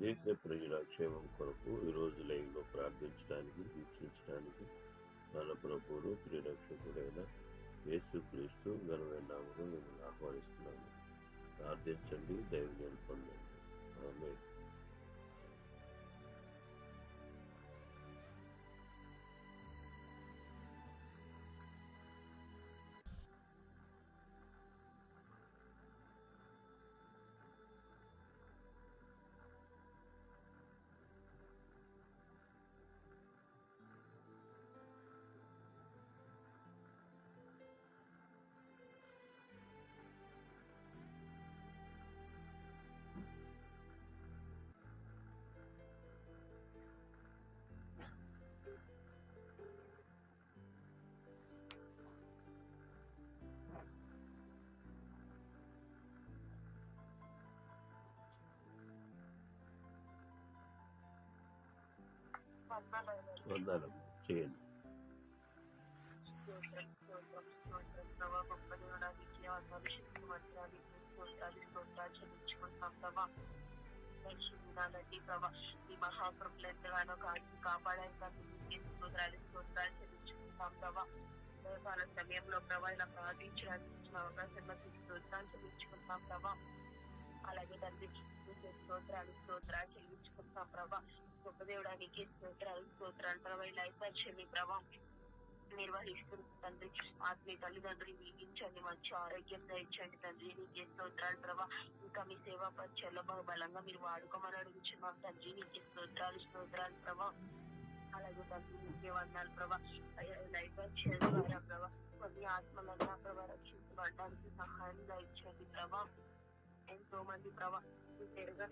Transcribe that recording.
దేశ ప్రజల క్షేమం కొరకు ఈ రోజు లైవ్లో ప్రార్థించడానికి వీక్షించడానికి మన ప్రభువును ప్రియరక్షకుడైన యేసు క్రీస్తు ఘనమైన నామములో మిమ్మల్ని ఆహ్వానిస్తున్నాము. ప్రార్థించండి దైవం పొందండి ఆమె చెల్లించుకుంటాం చేయండి. పరిశుద్ధాలండి ప్రభా ఈ మహాప్రభులు ఎంతగానో కాచి కాపాడడానికి స్తోత్రాలు స్తోత్రాలు చెల్లించుకుంటాం ప్రభా సమయంలో ప్రభా ఇలా ప్రార్థించడానికి ఇచ్చిన అవకాశం బట్టి స్తోత్రాలు చెల్లించుకుంటాం ప్రభా అలాగే తండ్రి స్తోత్రాలు స్తోత్రాలు చెల్లించుకుంటాం ప్రభా. గొప్ప దేవుడానికి స్తోత్రాలు స్తోత్రాలు. ప్రభా ఇలా పరిచయం ప్రభా. నిర్వహిస్తుంది తండ్రి ఆత్మీయ తల్లిదండ్రులు వీగించండి మంచి ఆరోగ్యం దండి తండ్రి. నీకే స్తోత్రాలు ప్రభా. ఇంకా మీ సేవా పరిచయంలో బహు బలంగా మీరు వాడుకోమని అడుగుతున్నాం తండ్రి. నీకే స్తోత్రాలు స్తోత్రాలు ప్రభా. అలాగే తండ్రి నీకే వందాలు ప్రభా. లైఫ్ పరిచయం ప్రభా. కొన్ని ఆత్మలన్నా ప్రభా రక్షించబడడానికి సహాయం దయచండి ప్రభా. ఎంతో మంది ప్రభా ఎరగని